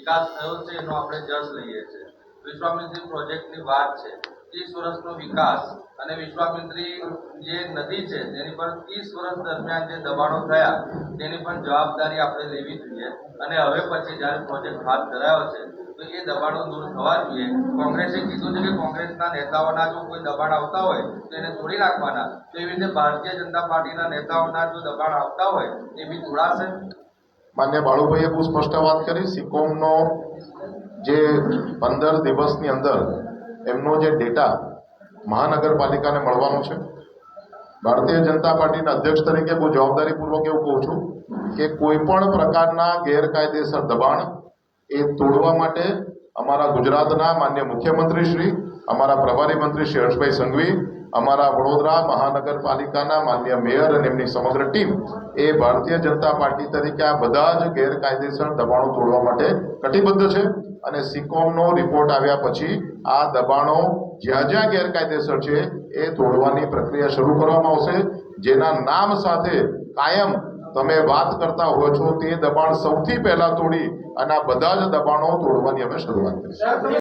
વિકાસ થયો છે એનો આપણે જસ લઈએ છીએ. વિશ્વામિત્રી પ્રોજેક્ટની વાત છે. ત્રીસ વર્ષનો વિકાસ અને વિશ્વામિત્રી જે નદી છે, તેની પર ત્રીસ વર્ષ દરમિયાન જે દબાણો થયા, તેની પણ જવાબદારી આપણે લેવી જોઈએ. અને હવે પછી જ્યારે પ્રોજેક્ટ હાથ ધરાયો છે, તો એ દબાણો દૂર થવા જોઈએ. કોંગ્રેસે કીધું છે કે કોંગ્રેસના નેતાઓના જો કોઈ દબાણ આવતા હોય, તો એને તોડી નાખવાના. તો એવી રીતે ભારતીય જનતા પાર્ટીના નેતાઓના જો દબાણ આવતા હોય, એ બી તોડાશે? માન્ય બાળુભાઈએ બહુ સ્પષ્ટ વાત કરી. સિકોમનો જે પંદર દિવસની અંદર એમનો જે ડેટા મહાનગરપાલિકાને મળવાનો છે. ભારતીય જનતા પાર્ટીના અધ્યક્ષ તરીકે હું જવાબદારીપૂર્વક એવું કહું છું કે કોઈ પણ પ્રકારના ગેરકાયદેસર દબાણ એ તોડવા માટે અમારા ગુજરાતના માન્ય મુખ્યમંત્રી શ્રી અમારા પ્રભારી મંત્રી શ્રી હર્ષભાઈ સંઘવી, અમારા વડોદરા મહાનગરપાલિકાના માન્ય મેયર અને એમની સમગ્ર ટીમ એ ભારતીય જનતા પાર્ટી તરીકે આ બધા જ ગેરકાયદેસર દબાણો તોડવા માટે કટિબદ્ધ છે અને સિકોમનો રિપોર્ટ આવ્યા પછી આ દબાણો જ્યાં જ્યાં ગેરકાયદેસર છે એ તોડવાની પ્રક્રિયા શરૂ કરવામાં આવશે, જેના નામ સાથે કાયમ તમે વાત કરતા હો છો તે દબાણ સૌથી પહેલા તોડી અને આ બધા જ દબાણો તોડવાની અમે શરૂઆત કરીશું.